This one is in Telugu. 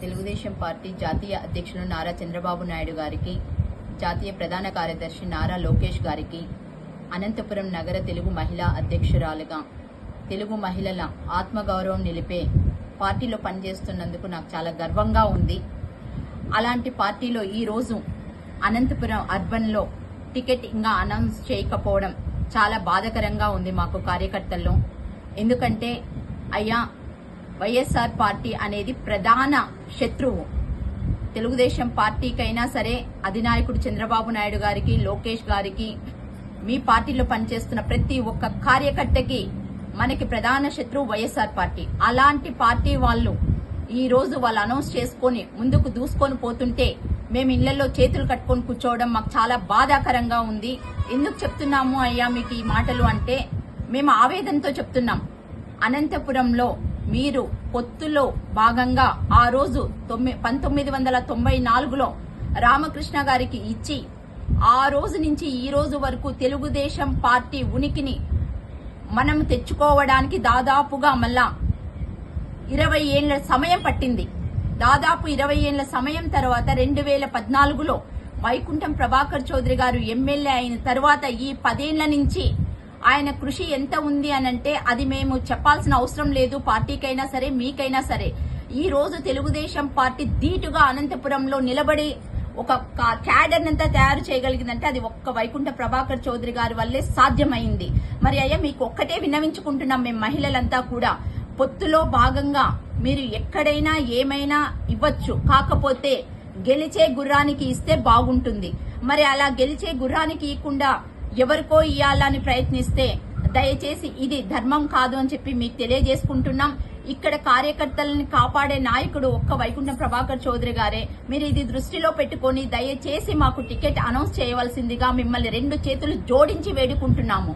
తెలుగుదేశం పార్టీ జాతీయ అధ్యక్షులు నారా చంద్రబాబు నాయుడు గారికి జాతీయ ప్రధాన కార్యదర్శి నారా లోకేష్ గారికి అనంతపురం నగర తెలుగు మహిళా అధ్యక్షురాలుగా తెలుగు మహిళల ఆత్మగౌరవం నిలిపే పార్టీలో పనిచేస్తున్నందుకు నాకు చాలా గర్వంగా ఉంది. అలాంటి పార్టీలో ఈరోజు అనంతపురం అర్బన్లో టికెట్ ఇంకా అనౌన్స్ చేయకపోవడం చాలా బాధకరంగా ఉంది మాకు కార్యకర్తల్లో. ఎందుకంటే అయ్యా వైఎస్ఆర్ పార్టీ అనేది ప్రధాన శత్రువు. తెలుగుదేశం పార్టీకైనా సరే అధినాయకుడు చంద్రబాబు నాయుడు గారికి లోకేష్ గారికి మీ పార్టీలో పనిచేస్తున్న ప్రతి ఒక్క కార్యకర్తకి మనకి ప్రధాన శత్రువు వైఎస్ఆర్ పార్టీ. అలాంటి పార్టీ వాళ్ళు ఈ రోజు వాళ్ళు అనౌన్స్ చేసుకొని ముందుకు దూసుకొని పోతుంటే మేము ఇళ్ళలో చేతులు కట్టుకొని కూర్చోవడం మాకు చాలా బాధాకరంగా ఉంది. ఎందుకు చెప్తున్నాము అయ్యా మీకు ఈ మాటలు అంటే మేము ఆవేదనతో చెప్తున్నాం. అనంతపురంలో మీరు పొత్తులో భాగంగా ఆ రోజు తొమ్మి పంతొమ్మిది వందల తొంభై నాలుగులో రామకృష్ణ గారికి ఇచ్చి ఆ రోజు నుంచి ఈ రోజు వరకు తెలుగుదేశం పార్టీ ఉనికిని మనం తెచ్చుకోవడానికి దాదాపుగా మళ్ళా ఇరవై ఏళ్ళ సమయం పట్టింది. దాదాపు ఇరవై ఏళ్ళ సమయం తర్వాత రెండు వేల పద్నాలుగులో వైకుంఠం ప్రభాకర్ చౌదరి గారు ఎమ్మెల్యే అయిన తర్వాత ఈ పదేళ్ళ నుంచి ఆయన కృషి ఎంత ఉంది అని అంటే అది మేము చెప్పాల్సిన అవసరం లేదు పార్టీకైనా సరే మీకైనా సరే. ఈ రోజు తెలుగుదేశం పార్టీ ధీటుగా అనంతపురంలో నిలబడి ఒక క్యాడర్ అంతా తయారు చేయగలిగిందంటే అది ఒక్క వైకుంఠ ప్రభాకర్ చౌదరి గారి వల్లే సాధ్యమైంది. మరి అయ్యా మీకు ఒక్కటే విన్నవించుకుంటున్నాం మేము మహిళలంతా కూడా. పొత్తులో భాగంగా మీరు ఎక్కడైనా ఏమైనా ఇవ్వచ్చు. కాకపోతే గెలిచే గుర్రానికి ఇస్తే బాగుంటుంది. మరి అలా గెలిచే గుర్రానికి ఇవ్వకుండా ఎవరికో ఇవ్వాలని ప్రయత్నిస్తే దయచేసి ఇది ధర్మం కాదు అని చెప్పి మీకు తెలియజేసుకుంటున్నాం. ఇక్కడ కార్యకర్తలను కాపాడే నాయకుడు ఒక్క వైకుంఠ ప్రభాకర్ చౌదరి గారే. మీరు ఇది దృష్టిలో పెట్టుకొని దయచేసి మాకు టికెట్ అనౌన్స్ చేయవలసిందిగా మిమ్మల్ని రెండు చేతులు జోడించి వేడుకుంటున్నాము.